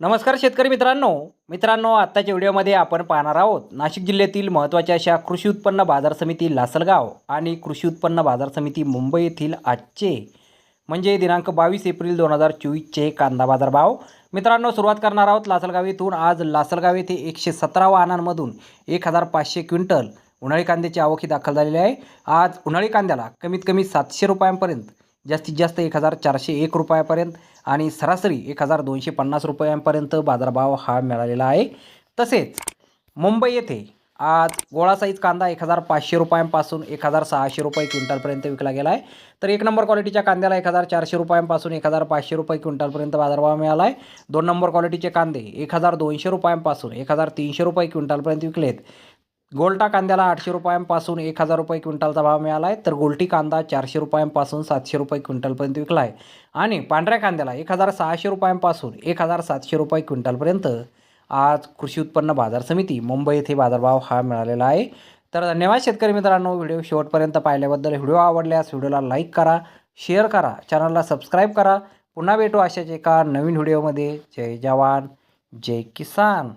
नमस्कार शेतकरी मित्रांनो. मित्रांनो आत्ताच्या व्हिडिओमध्ये आपण पाहणार आहोत नाशिक जिल्ह्यातील महत्त्वाच्या अशा कृषी उत्पन्न बाजार समिती लासलगाव आणि कृषी उत्पन्न बाजार समिती मुंबई येथील आजचे म्हणजे दिनांक बावीस एप्रिल दोन हजार चोवीसचे कांदा बाजार भाव मित्रांनो सुरुवात करणार आहोत लासलगाव येथून. आज लासलगाव येथे एकशे सतरा वाहनांमधून एक हजार पाचशे क्विंटल उन्हाळी कांद्याची आवकी दाखल झालेली आहे. आज उन्हाळी कांद्याला कमीत कमी सातशे रुपयांपर्यंत जास्तीत जास्त एक हजार चारशे एक रुपयापर्यंत आणि सरासरी एक हजार दोनशे पन्नास रुपयांपर्यंत बाजारभाव हा मिळालेला आहे. तसेच मुंबई येथे आज गोळा साईज कांदा एक हजार पाचशे रुपयांपासून एक हजार सहाशे रुपये क्विंटलपर्यंत विकला गेला आहे. तर एक नंबर क्वालिटीच्या कांद्याला एक हजार चारशे रुपयांपासून एक हजार पाचशे रुपये क्विंटलपर्यंत बाजारभाव मिळाला आहे. दोन नंबर क्वालिटीचे कांदे एक हजार दोनशे रुपयांपासून एक हजार तीनशे रुपये क्विंटलपर्यंत विकलेत. गोल्टा कांद्याला आठशे रुपयांपासून एक हजार रुपये क्विंटलचा भाव मिळाला आहे. तर गोल्टी कांदा चारशे रुपयांपासून सातशे रुपये क्विंटलपर्यंत विकला आहे. आणि पांढऱ्या कांद्याला एक हजार सहाशे रुपयांपासून एक हजार सातशे रुपये क्विंटलपर्यंत आज कृषी उत्पन्न बाजार समिती मुंबई येथे बाजारभाव हा मिळालेला आहे. तर धन्यवाद शेतकरी मित्रांनो व्हिडिओ शेवटपर्यंत पाहिल्याबद्दल. व्हिडिओ आवडल्यास व्हिडिओला लाईक करा शेअर करा चॅनलला सबस्क्राईब करा. पुन्हा भेटू अशाच एका नवीन व्हिडिओमध्ये. जय जवान जय किसान.